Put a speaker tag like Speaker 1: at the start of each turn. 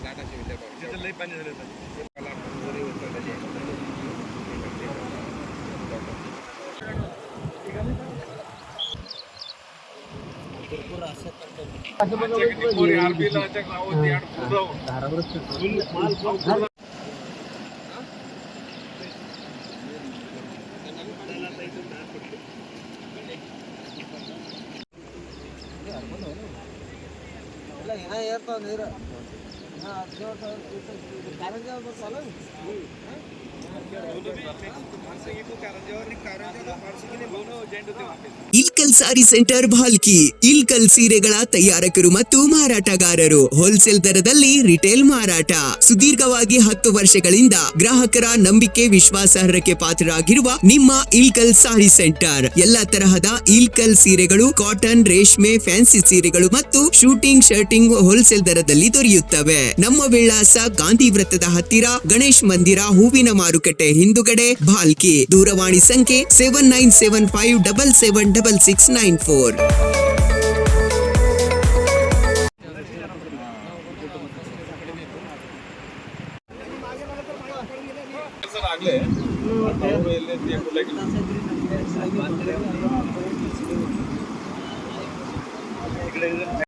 Speaker 1: घाटाचे विद्यापीठ
Speaker 2: तिथं लई पाणी ಏನ ಏರ್ತಾವ ನೀರು कारंजावर चालू कारंजावर कारंजावर माणसं
Speaker 3: ಇಲ್ಕಲ್ ಸಾರಿ ಸೆಂಟರ್ ಭಾಲ್ಕಿ. ಇಲ್ಕಲ್ ಸೀರೆಗಳ ತಯಾರಕರು ಮತ್ತು ಮಾರಾಟಗಾರರು. ಹೋಲ್ಸೇಲ್ ದರದಲ್ಲಿ ರಿಟೇಲ್ ಮಾರಾಟ. ಸುದೀರ್ಘವಾಗಿ ಹತ್ತು ವರ್ಷಗಳಿಂದ ಗ್ರಾಹಕರ ನಂಬಿಕೆ ವಿಶ್ವಾಸಾರ್ಹಕ್ಕೆ ಪಾತ್ರರಾಗಿರುವ ನಿಮ್ಮ ಇಲ್ಕಲ್ ಸಾರಿ ಸೆಂಟರ್. ಎಲ್ಲ ತರಹದ ಇಲ್ಕಲ್ ಸೀರೆಗಳು, ಕಾಟನ್, ರೇಷ್ಮೆ, ಫ್ಯಾನ್ಸಿ ಸೀರೆಗಳು ಮತ್ತು ಶೂಟಿಂಗ್, ಶರ್ಟಿಂಗ್ ಹೋಲ್ಸೇಲ್ ದರದಲ್ಲಿ ದೊರೆಯುತ್ತವೆ. ನಮ್ಮ ವಿಳಾಸ ಗಾಂಧಿ ವೃತ್ತದ ಹತ್ತಿರ ಗಣೇಶ್ ಮಂದಿರ ಹೂವಿನ ಮಾರುಕಟ್ಟೆ ಹಿಂದುಗಡೆ ಭಾಲ್ಕಿ. ದೂರವಾಣಿ ಸಂಖ್ಯೆ seven nine seven five
Speaker 1: double seven double six nine four